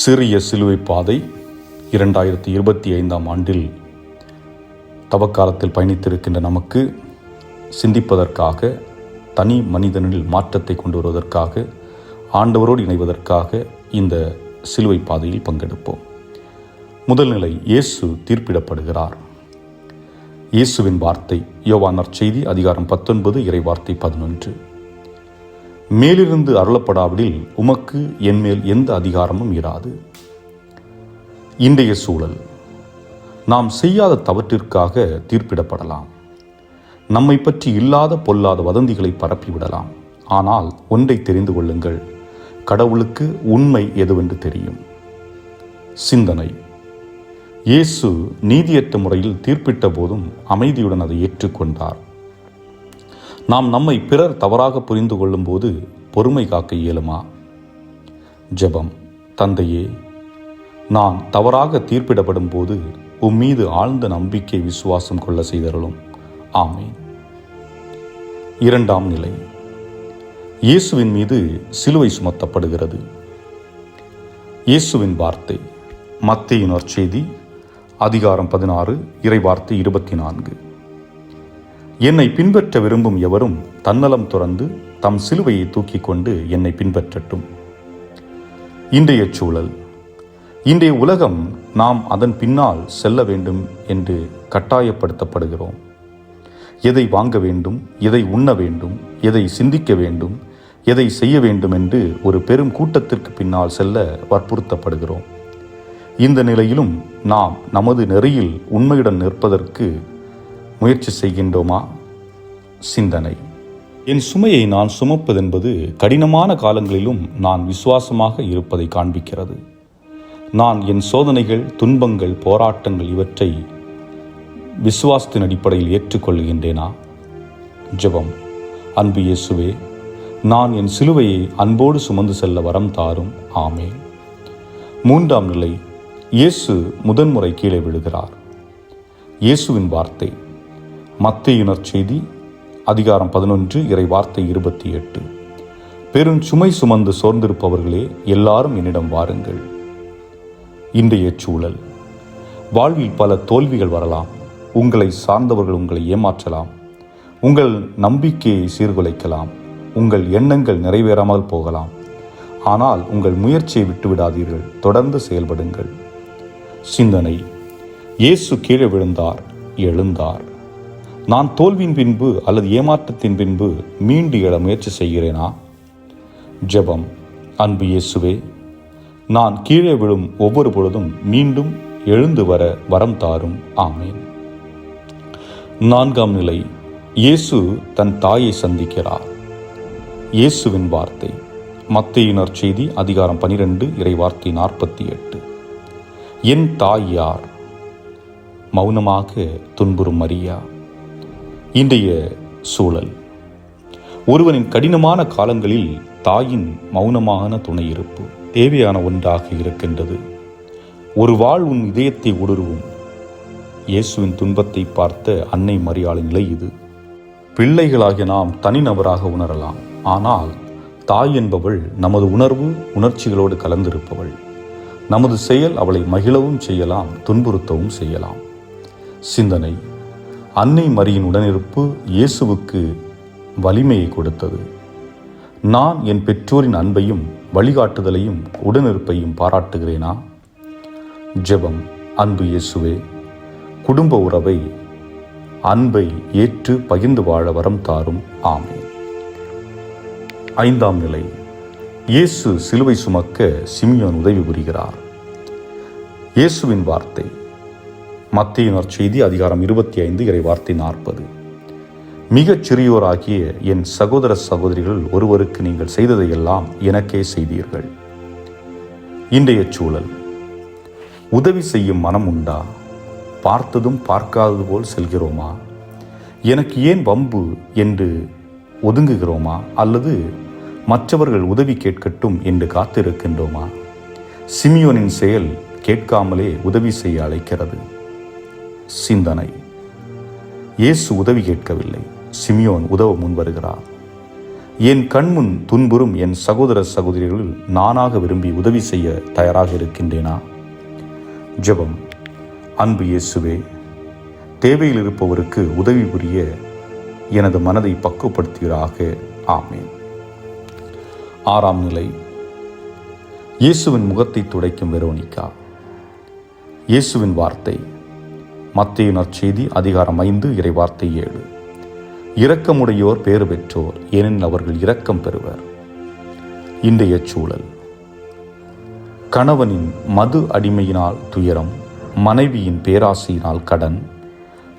சிறிய சிலுவை பாதை இரண்டாயிரத்தி இருபத்தி ஐந்தாம் ஆண்டில் தவக்காலத்தில் பயணித்திருக்கின்ற நமக்கு சிந்திப்பதற்காக தனி மனிதனில் மாற்றத்தை கொண்டு வருவதற்காக ஆண்டவரோடு இணைவதற்காக இந்த சிலுவை பாதையில் பங்கெடுப்போம். முதல் நிலை இயேசு தீர்ப்பிடப்படுகிறார். இயேசுவின் வார்த்தை யோவானர் செய்தி அதிகாரம் பத்தொன்பது இறை வார்த்தை பதினொன்று. மேலிருந்து அருளப்படாவிடில் உமக்கு என்மேல் எந்த அதிகாரமும் இராது. இன்றைய சூழல். நாம் செய்யாத தவற்றிற்காக தீர்ப்பிடப்படலாம். நம்மை பற்றி இல்லாத பொல்லாத வதந்திகளை பரப்பிவிடலாம். ஆனால் ஒன்றை தெரிந்து கொள்ளுங்கள். கடவுளுக்கு உண்மை எதுவென்று தெரியும். சிந்தனை. இயேசு நீதியற்ற முறையில் தீர்ப்பிட்ட போதும் அமைதியுடன் அதை ஏற்றுக்கொண்டார். நாம் நம்மை பிறர் தவறாக புரிந்து கொள்ளும்போது பொறுமை காக்க இயலுமா? ஜெபம். தந்தையே நான் தவறாக தீர்ப்பிடப்படும் போது உம் மீது ஆழ்ந்த நம்பிக்கை விசுவாசம் கொள்ள செய்தருளும். ஆமேன். இரண்டாம் நிலை. இயேசுவின் மீது சிலுவை சுமத்தப்படுகிறது. இயேசுவின் வார்த்தை மத்தியினர் செய்தி அதிகாரம் பதினாறு இறை வார்த்தை இருபத்தி நான்கு. என்னை பின்பற்ற விரும்பும் எவரும் தன்னலம் துறந்து தம் சிலுவையை தூக்கிக் கொண்டு என்னை பின்பற்றட்டும். இன்றைய சூழல். இன்றைய உலகம் நாம் அதன் பின்னால் செல்ல வேண்டும் என்று கட்டாயப்படுத்தப்படுகிறோம். எதை வாங்க வேண்டும் எதை உண்ண வேண்டும் எதை சிந்திக்க வேண்டும் எதை செய்ய வேண்டும் என்று ஒரு பெரும் கூட்டத்திற்கு பின்னால் செல்ல வற்புறுத்தப்படுகிறோம். இந்த நிலையிலும் நாம் நமது நெறியில் உண்மையுடன் நிற்பதற்கு முயற்சி செய்கின்றோமா? சிந்தனை. என் சுமையை நான் சுமப்பதென்பது கடினமான காலங்களிலும் நான் விசுவாசமாக இருப்பதை காண்பிக்கிறது. நான் என் சோதனைகள் துன்பங்கள் போராட்டங்கள் இவற்றை விசுவாசத்தின் அடிப்படையில் ஏற்றுக்கொள்கின்றேனா? ஜெபம். அன்பு இயேசுவே நான் என் சிலுவையை அன்போடு சுமந்து செல்ல வரம் தாரும். ஆமே மூன்றாம் நிலை இயேசு முதன்முறை கீழே விழுகிறார். இயேசுவின் வார்த்தை. மத்தியினர் செய்தி அதிகாரம் பதினொன்று இறை வார்த்தை இருபத்தி எட்டு. பெரும் சுமை சுமந்து சோர்ந்திருப்பவர்களே எல்லாரும் என்னிடம் வாருங்கள். இன்றைய சூழல். வாழ்வில் பல தோல்விகள் வரலாம். உங்களை சார்ந்தவர்கள் உங்களை ஏமாற்றலாம். உங்கள் நம்பிக்கையை சீர்குலைக்கலாம். உங்கள் எண்ணங்கள் நிறைவேறாமல் போகலாம். ஆனால் உங்கள் முயற்சியை விட்டுவிடாதீர்கள். தொடர்ந்து செயல்படுங்கள். சிந்தனை. இயேசு கீழே விழுந்தார் எழுந்தார். நான் தோல்வியின் பின்பு அல்லது ஏமாற்றத்தின் பின்பு மீண்டு எழ முயற்சி செய்கிறேனா? ஜெபம். அன்பு இயேசுவே நான் கீழே விழும் ஒவ்வொரு பொழுதும் மீண்டும் எழுந்து வர வரம் தாரும். ஆமேன். நான்காம் நிலை. இயேசு தன் தாயை சந்திக்கிறார். இயேசுவின் வார்த்தை. மத்தையினர் செய்தி அதிகாரம் பனிரெண்டு இறை வார்த்தை நாற்பத்தி எட்டு. என் தாய் யார்? மௌனமாக துன்புறும் மரியா. இன்றைய சூழல். ஒருவனின் கடினமான காலங்களில் தாயின் மௌனமான துணை இருப்பு தேவையான ஒன்றாக இருக்கின்றது. ஒரு வாழ் உன் இதயத்தை ஊடுருவும் இயேசுவின் துன்பத்தை பார்த்த அன்னை மரியாளின் நிலை இது. பிள்ளைகளாகிய நாம் தனிநபராக உணரலாம். ஆனால் தாய் என்பவள் நமது உணர்வு உணர்ச்சிகளோடு கலந்திருப்பவள். நமது செயல் அவளை மகிழவும் செய்யலாம் துன்புறுத்தவும் செய்யலாம். சிந்தனை அன்னை மரியின் உடனிருப்பு இயேசுவுக்கு வலிமையை கொடுத்தது. நான் என் பெற்றோரின் அன்பையும் வழிகாட்டுதலையும் உடனிருப்பையும் பாராட்டுகிறேனா? ஜெபம். அன்பு இயேசுவே குடும்ப உறவை அன்பை ஏற்று பகிர்ந்து வாழ வரம் தாரும். ஆமை ஐந்தாம் நிலை. இயேசு சிலுவை சுமக்க சிமியோன் உதவி புரிகிறார். இயேசுவின் வார்த்தை. மத்தியினர் செய்தி அதிகாரம் இருபத்தி ஐந்து இறை வார்த்தை நாற்பது. மிகச் சிறியோராகிய என் சகோதர சகோதரிகள் ஒருவருக்கு நீங்கள் செய்ததையெல்லாம் எனக்கே செய்தீர்கள். இன்றைய சூழல். உதவி செய்யும் மனம் உண்டா? பார்த்ததும் பார்க்காதது போல் செல்கிறோமா? எனக்கு ஏன் வம்பு என்று ஒதுங்குகிறோமா? அல்லது மற்றவர்கள் உதவி கேட்கட்டும் என்று காத்திருக்கின்றோமா? சிமியோனின் செயல் கேட்காமலே உதவி செய்ய அழைக்கிறது. சிந்தனை. இயேசு உதவி கேட்கவில்லை. சிமியோன் உதவ முன்வருகிறார் என் கண்முன் துன்புறும் என் சகோதர சகோதரிகளில் நானாக விரும்பி உதவி செய்ய தயாராக இருக்கின்றேனா? ஜெபம். அன்பு இயேசுவே தேவையில் இருப்பவருக்கு உதவி புரிய எனது மனதை பக்குவப்படுத்துகிறாக ஆமேன். ஆறாம் நிலை. இயேசுவின் முகத்தை துடைக்கும் வெரோனிகா. இயேசுவின் வார்த்தை. மத்திய நற்செய்தி அதிகாரம் ஐந்து இறைவார்த்தை ஏழு. இரக்கமுடையோர் பேறு பெற்றோர் ஏனெனில் அவர்கள் இரக்கம் பெறுவர். இன்றைய சூழல். கணவனின் மது அடிமையினால் துயரம் மனைவியின் பேராசையினால் கடன்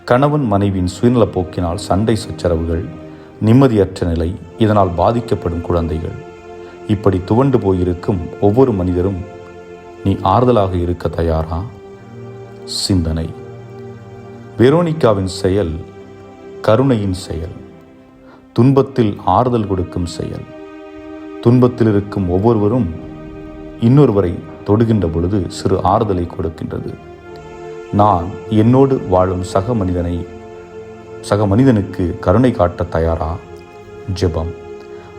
கணவன் மனைவியின் சுயநல போக்கினால் சண்டை சச்சரவுகள் நிம்மதியற்ற நிலை இதனால் பாதிக்கப்படும் குழந்தைகள். இப்படி துவண்டு போயிருக்கும் ஒவ்வொரு மனிதரும் நீ ஆறுதலாக இருக்க தயாரா? சிந்தனை. வெரோனிகாவின் செயல் கருணையின் செயல். துன்பத்தில் ஆறுதல் கொடுக்கும் செயல். துன்பத்தில் இருக்கும் ஒவ்வொருவரும் இன்னொருவரை தொடுகின்ற பொழுது சிறு ஆறுதலை கொடுக்கின்றது. நான் என்னோடு வாழும் சக மனிதனை சக மனிதனுக்கு கருணை காட்ட தயாரா? ஜெபம்.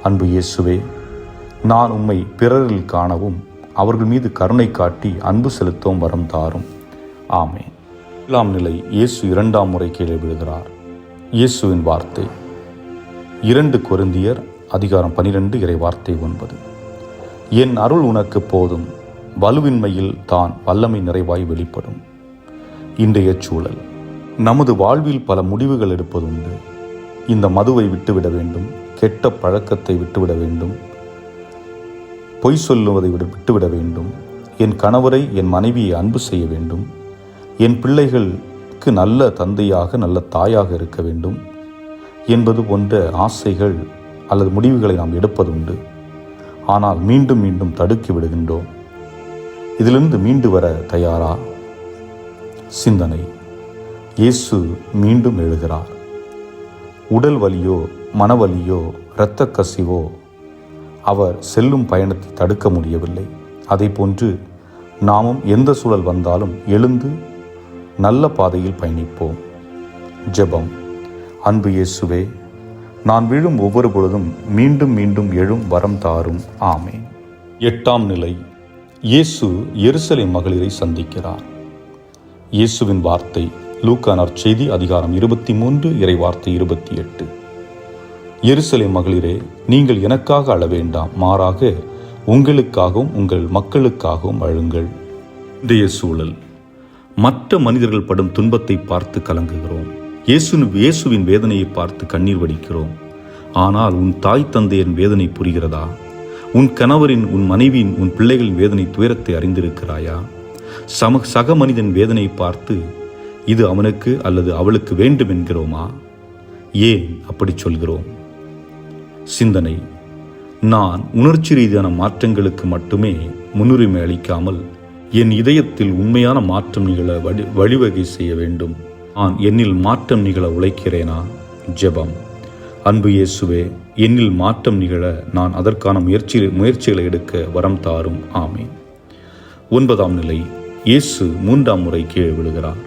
அன்பு இயேசுவே நான் உம்மை பிறரில் காணவும் அவர்கள் மீது கருணை காட்டி அன்பு செலுத்தவும் வரம் தாரும். ஆமே ஏழாம் நிலை இயேசு இரண்டாம் முறை கீழே விழுகிறார். இயேசுவின் வார்த்தை. இரண்டு கொருந்தியர் அதிகாரம் பனிரெண்டு இறை வார்த்தை ஒன்பது. என் அருள் உனக்கு போதும் வலுவின்மையில் தான் வல்லமை நிறைவாய் வெளிப்படும். இன்றைய சூழல். நமது வாழ்வில் பல முடிவுகள் எடுப்பதுண்டு. இந்த மதுவை விட்டுவிட வேண்டும் கெட்ட பழக்கத்தை விட்டுவிட வேண்டும் பொய் சொல்லுவதை விட விட்டுவிட வேண்டும். என் கணவரை என் மனைவியை அன்பு செய்ய வேண்டும். என் பிள்ளைகளுக்கு நல்ல தந்தையாக நல்ல தாயாக இருக்க வேண்டும் என்பது போன்ற ஆசைகள் அல்லது முடிவுகளை நாம் எடுப்பதுண்டு. ஆனால் மீண்டும் மீண்டும் தடுக்கி விடுகின்றோம். இதிலிருந்து மீண்டு வர தயாரா? சிந்தனை. இயேசு மீண்டும் எழுகிறார் உடல் வலியோ மனவலியோ இரத்த கசிவோ அவர் செல்லும் பயணத்தை தடுக்க முடியவில்லை. அதை போன்று நாமும் எந்த சூழல் வந்தாலும் எழுந்து நல்ல பாதையில் பயணிப்போம். ஜெபம். அன்பு இயேசுவே நான் விழும் ஒவ்வொரு பொழுதும் மீண்டும் மீண்டும் எழும் வரம் தாரும். ஆமே எட்டாம் நிலை. இயேசு எருசலேம் மகளிரை சந்திக்கிறார். இயேசுவின் வார்த்தை லூக்கானார் செய்தி அதிகாரம் இருபத்தி மூன்று இறை வார்த்தை இருபத்தி எட்டு எருசலேம் மகளிரே நீங்கள் எனக்காக அழ வேண்டாம். மாறாக உங்களுக்காகவும் உங்கள் மக்களுக்காகவும் அழுங்கள். இன்றைய சூழல். மற்ற மனிதர்கள் படும் துன்பத்தை பார்த்து கலங்குகிறோம். இயேசு இயேசுவின் வேதனையை பார்த்து கண்ணீர் வடிக்கிறோம். ஆனால் உன் தாய் தந்தையின் வேதனை புரிகிறதா? உன் கணவரின் உன் மனைவியின் உன் பிள்ளைகளின் வேதனை துயரத்தை அறிந்திருக்கிறாயா? சம சக மனிதன் வேதனை பார்த்து இது அவனுக்கு அல்லது அவளுக்கு வேண்டும் என்கிறோமா? ஏன்? அப்படி சொல்கிறோம். சிந்தனை. நான் உணர்ச்சி ரீதியான மாற்றங்களுக்கு மட்டுமே முன்னுரிமை அளிக்காமல் என் இதயத்தில் உண்மையான மாற்றம் நிகழ வழி வழிவகை செய்ய வேண்டும். நான் என்னில் மாற்றம் நிகழ உழைக்கிறேனா? ஜெபம். அன்பு இயேசுவே என்னில் மாற்றம் நிகழ நான் அதற்கான முயற்சி முயற்சிகளை எடுக்க வரம் தாரும். ஆமேன். ஒன்பதாம் நிலை இயேசு மூன்றாம் முறை கீழே விழுகிறார்.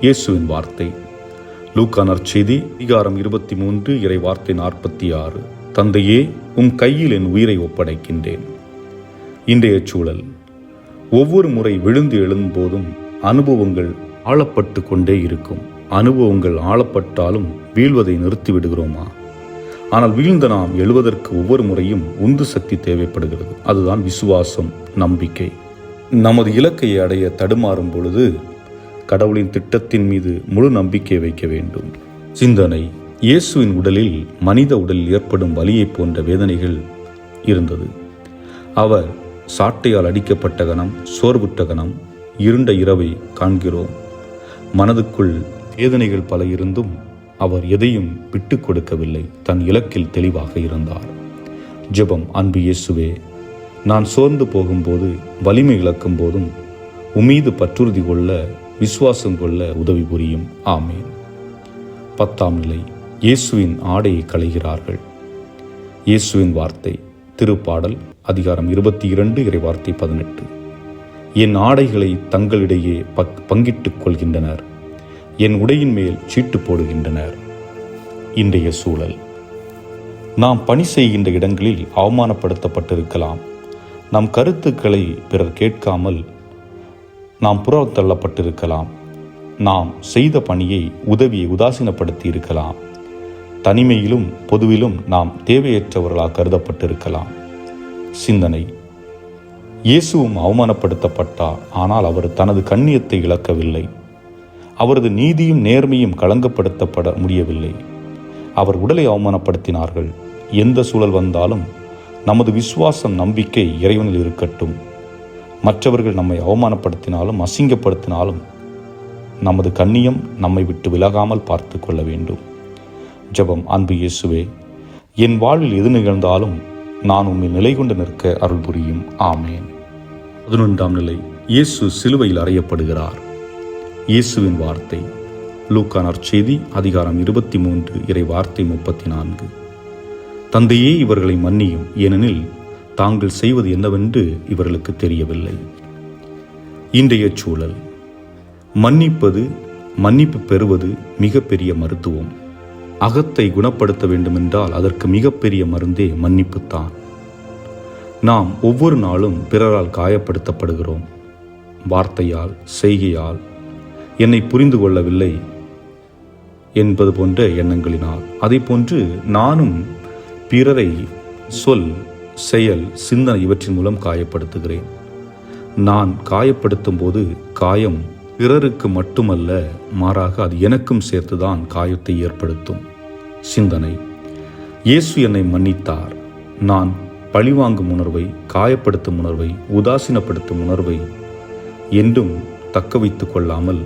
இயேசுவின் வார்த்தை. லூக்கானர் செய்தி அதிகாரம் இருபத்தி மூன்று இறை வார்த்தை நாற்பத்தி ஆறு தந்தையே உம் கையில் என் உயிரை ஒப்படைக்கின்றேன். இன்றைய சூழல். ஒவ்வொரு முறை விழுந்து எழும்போதும் அனுபவங்கள் ஆளப்பட்டு கொண்டே இருக்கும். அனுபவங்கள் ஆளப்பட்டாலும் வீழ்வதை நிறுத்தி விடுகிறோமா ஆனால் வீழ்ந்த நாம் எழுவதற்கு ஒவ்வொரு முறையும் உந்து சக்தி தேவைப்படுகிறது. அதுதான் விசுவாசம் நம்பிக்கை. நமது இலக்கை அடைய தடுமாறும் பொழுது கடவுளின் திட்டத்தின் மீது முழு நம்பிக்கை வைக்க வேண்டும். சிந்தனை. இயேசுவின் உடலில் மனித உடலில் ஏற்படும் வலியைப் போன்ற வேதனைகள் இருந்தது. அவர் சாட்டையால் அடிக்கப்பட்ட கணம் சோர்வுற்ற கணம் இருண்ட இரவை காண்கிறோம். மனதுக்குள் வேதனைகள் பல இருந்தும் அவர் எதையும் விட்டு கொடுக்கவில்லை. தன் இலக்கில் தெளிவாக இருந்தார். ஜெபம் அன்பு இயேசுவே நான் சோர்ந்து போகும்போது வலிமை இழக்கும் போதும் உமீது பற்றுறுதி கொள்ள விசுவாசம் கொள்ள உதவி புரியும். ஆமேன். பத்தாம் நிலை. இயேசுவின் ஆடையை களைகிறார்கள். இயேசுவின் வார்த்தை திருப்பாடல் அதிகாரம் இருபத்தி இரண்டு இறைவார்த்தை பதினெட்டு. என் ஆடைகளை தங்களிடையே பக் பங்கிட்டுக் கொள்கின்றனர். என் உடையின் மேல் சீட்டு போடுகின்றனர். இன்றைய சூழல். நாம் பணி செய்கின்ற இடங்களில் அவமானப்படுத்தப்பட்டிருக்கலாம். நம் கருத்துக்களை பிறர் கேட்காமல் நாம் புறத்தள்ளப்பட்டிருக்கலாம் நாம் செய்த பணியை உதவியை உதாசீனப்படுத்தி இருக்கலாம் தனிமையிலும் பொதுவிலும் நாம் தேவையற்றவர்களாக கருதப்பட்டிருக்கலாம். சிந்தனை. இயேசுவும் அவமானப்படுத்தப்பட்டார் ஆனால் அவர் தனது கண்ணியத்தை இழக்கவில்லை. அவரது நீதியும் நேர்மையும் களங்கப்படுத்தப்பட முடியவில்லை. அவர் உடலை அவமானப்படுத்தினார்கள். எந்த சூழல் வந்தாலும் நமது விசுவாசம் நம்பிக்கை இறைவனில் இருக்கட்டும். மற்றவர்கள் நம்மை அவமானப்படுத்தினாலும் அசிங்கப்படுத்தினாலும் நமது கண்ணியம் நம்மை விட்டு விலகாமல் பார்த்து கொள்ள வேண்டும். ஜெபம். அன்பு இயேசுவே என் வாழ்வில் எது நிகழ்ந்தாலும் நான் உன்னை நிலை கொண்டு நிற்க அருள் புரியும். ஆமேன். பதினொன்றாம் நிலை இயேசு சிலுவையில் அறையப்படுகிறார். இயேசுவின் வார்த்தை லூக்கானார் செய்தி அதிகாரம் இருபத்தி மூன்று இறை வார்த்தை முப்பத்தி நான்கு தந்தையே இவர்களை மன்னியும். ஏனெனில் தாங்கள் செய்வது என்னவென்று இவர்களுக்கு தெரியவில்லை. இன்றைய சூழல் மன்னிப்பது மன்னிப்பு பெறுவது மிகப்பெரிய மருத்துவம். அகத்தை குணப்படுத்த வேண்டுமென்றால் அதற்கு மிகப்பெரிய மருந்தே மன்னிப்புத்தான். நாம் ஒவ்வொரு நாளும் பிறரால் காயப்படுத்தப்படுகிறோம். வார்த்தையால் செய்கையால் என்னை புரிந்து கொள்ளவில்லை என்பது போன்ற எண்ணங்களினால். அதை போன்று நானும் பிறரை சொல் செயல் சிந்தனை இவற்றின் மூலம் காயப்படுத்துகிறேன். நான் காயப்படுத்தும் போது காயம் பிறருக்கு மட்டுமல்ல மாறாக அது எனக்கும் சேர்த்துதான் காயத்தை ஏற்படுத்தும். சிந்தனை. இயேசு என்னை மன்னித்தார். நான் பழிவாங்கும் உணர்வை காயப்படுத்தும் உணர்வை உதாசீனப்படுத்தும் உணர்வை என்றும் தக்க வைத்து கொள்ளாமல்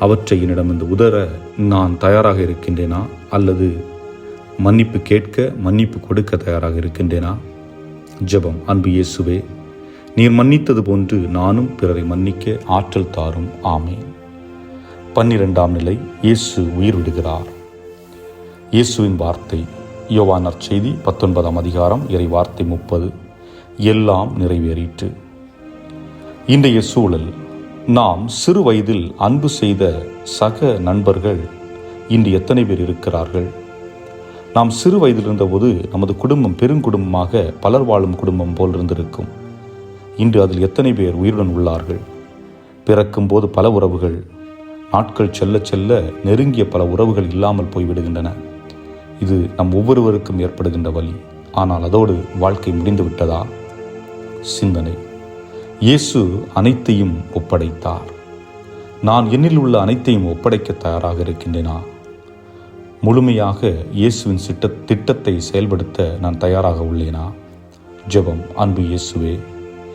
அவற்றை என்னிடமிருந்து உதற நான் தயாராக இருக்கின்றேனா? அல்லது மன்னிப்பு கேட்க மன்னிப்பு கொடுக்க தயாராக இருக்கின்றேனா? ஜெபம். அன்பு இயேசுவே நீர் மன்னித்தது போன்று நானும் பிறரை மன்னிக்க ஆற்றல் தாரும். ஆமேன். பன்னிரெண்டாம் நிலை இயேசு உயிர் விடுகிறார். இயேசுவின் வார்த்தை யோவானர் செய்தி பத்தொன்பதாம் அதிகாரம் இறை வார்த்தை முப்பது. எல்லாம் நிறைவேறிற்று. இன்றைய சூழல் நாம் சிறு வயதில் அன்பு செய்த சக நண்பர்கள் இன்று எத்தனை பேர் இருக்கிறார்கள்? நாம் சிறு வயதில் இருந்தபோது நமது குடும்பம் பெருங்குடும்பமாக பலர் வாழும் குடும்பம் போல் இருந்திருக்கும். இன்று அதில் எத்தனை பேர் உயிருடன் உள்ளார்கள்? பிறக்கும் போது பல உறவுகள் நாட்கள் செல்ல செல்ல நெருங்கிய பல உறவுகள் இல்லாமல் போய்விடுகின்றன. இது நம் ஒவ்வொருவருக்கும் ஏற்படுகின்ற வழி ஆனால் அதோடு வாழ்க்கை முடிந்து விட்டதா? சிந்தனை. இயேசு அனைத்தையும் ஒப்படைத்தார். நான் என்னில் உள்ள அனைத்தையும் ஒப்படைக்க தயாராக இருக்கின்றேனா? முழுமையாக இயேசுவின் சிட்ட திட்டத்தை செயல்படுத்த நான் தயாராக உள்ளேனா? ஜெபம். அன்பு இயேசுவே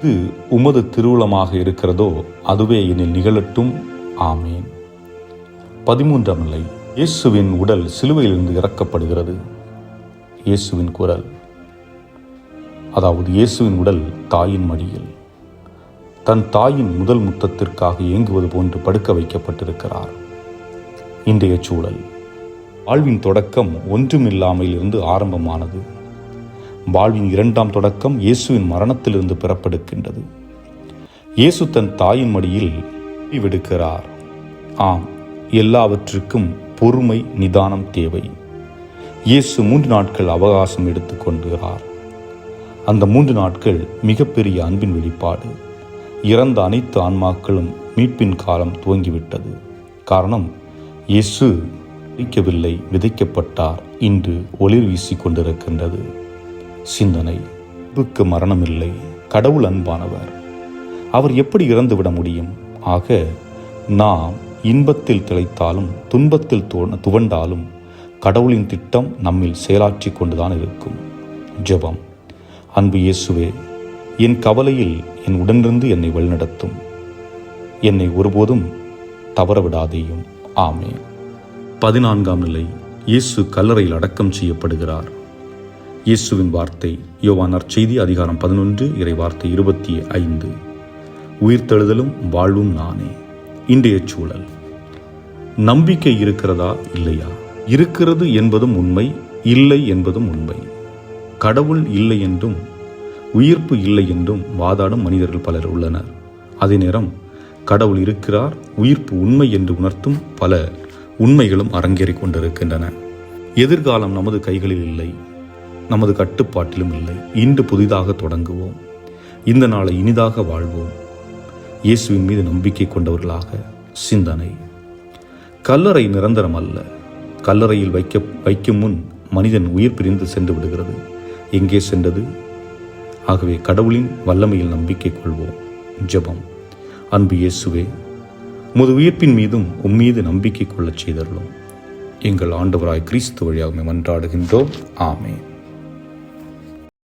எது உமது திருவுளமாக இருக்கிறதோ அதுவே எனில் நிகழட்டும். ஆமேன். பதிமூன்றாம் நிலை. இயேசுவின் உடல் சிலுவையிலிருந்து இறக்கப்படுகிறது. இயேசுவின் குரல். அதாவது இயேசுவின் உடல் தாயின் மடியில். தன் தாயின் முதல் முத்தத்திற்காக இயங்குவது போன்று படுக்க வைக்கப்பட்டிருக்கிறார். இன்றைய சூழல். வாழ்வின் தொடக்கம் ஒன்றுமில்லாமையில் இருந்து ஆரம்பமானது. வாழ்வின் இரண்டாம் தொடக்கம் இயேசுவின் மரணத்திலிருந்து பிறப்பெடுக்கின்றது இயேசு தன் தாயின் மடியில் விடுக்கிறார் ஆம் எல்லாவற்றுக்கும் பொறுமை நிதானம் தேவை. இயேசு மூன்று நாட்கள் அவகாசம் எடுத்துக்கொண்டுகிறார் அந்த மூன்று நாட்கள் மிகப்பெரிய அன்பின் வெளிப்பாடு. இறந்த அனைத்து ஆன்மாக்களும் மீட்பின் காலம் துவங்கிவிட்டது. காரணம் இயேசு விதைக்கவில்லை விதைக்கப்பட்டார். இன்று ஒளிர் வீசிக் கொண்டிருக்கின்றது. சிந்தனை அன்புக்கு மரணமில்லை கடவுள் அன்பானவர். அவர் எப்படி இறந்துவிட முடியும்? ஆக நாம் இன்பத்தில் திளைத்தாலும் துன்பத்தில் துவண்டாலும் கடவுளின் திட்டம் நம்மில் செயலாற்றி கொண்டுதான் இருக்கும். ஜெபம். அன்பு இயேசுவே என் கவலையில் என் உடனிருந்து என்னை வழிநடத்தும். என்னை ஒருபோதும் தவற விடாதேயும் ஆமே பதினான்காம் நிலை இயேசு கல்லறையில் அடக்கம் செய்யப்படுகிறார். இயேசுவின் வார்த்தை யோவான் நற்செய்தி அதிகாரம் பதினொன்று இறை வார்த்தை இருபத்தி ஐந்து. உயிர்த்தெழுதலும் வாழ்வும் நானே. இன்றைய சூழல். நம்பிக்கை இருக்கிறதா? இல்லையா? இருக்கிறது என்பதும் உண்மை இல்லை என்பதும் உண்மை. கடவுள் இல்லை என்றும் உயிர்ப்பு இல்லை என்றும் வாதாடும் மனிதர்கள் பலர் உள்ளனர். அதே நேரம் கடவுள் இருக்கிறார் உயிர்ப்பு உண்மை என்று உணர்த்தும் பல உண்மைகளும் அரங்கேறிக் கொண்டிருக்கின்றன. எதிர்காலம் நமது கைகளில் இல்லை. நமது கட்டுப்பாட்டிலும் இல்லை. இன்று புதிதாக தொடங்குவோம். இந்த நாளை இனிதாக வாழ்வோம். இயேசுவின் மீது நம்பிக்கை கொண்டவர்களாக சிந்தனை. கல்லறை நிரந்தரம் அல்ல. கல்லறையில் வைக்க வைக்கும் முன் மனிதன் உயிர் பிரிந்து சென்று விடுகிறது. எங்கே சென்றது? ஆகவே கடவுளின் வல்லமையில் நம்பிக்கை கொள்வோம். ஜெபம். அன்பு இயேசுவே முது உயிர்ப்பின் மீதும் உம்மீது நம்பிக்கை கொள்ளச் செய்தருளும். எங்கள் ஆண்டவராய் கிறிஸ்து வழியாக மன்றாடுகின்றோம். ஆமே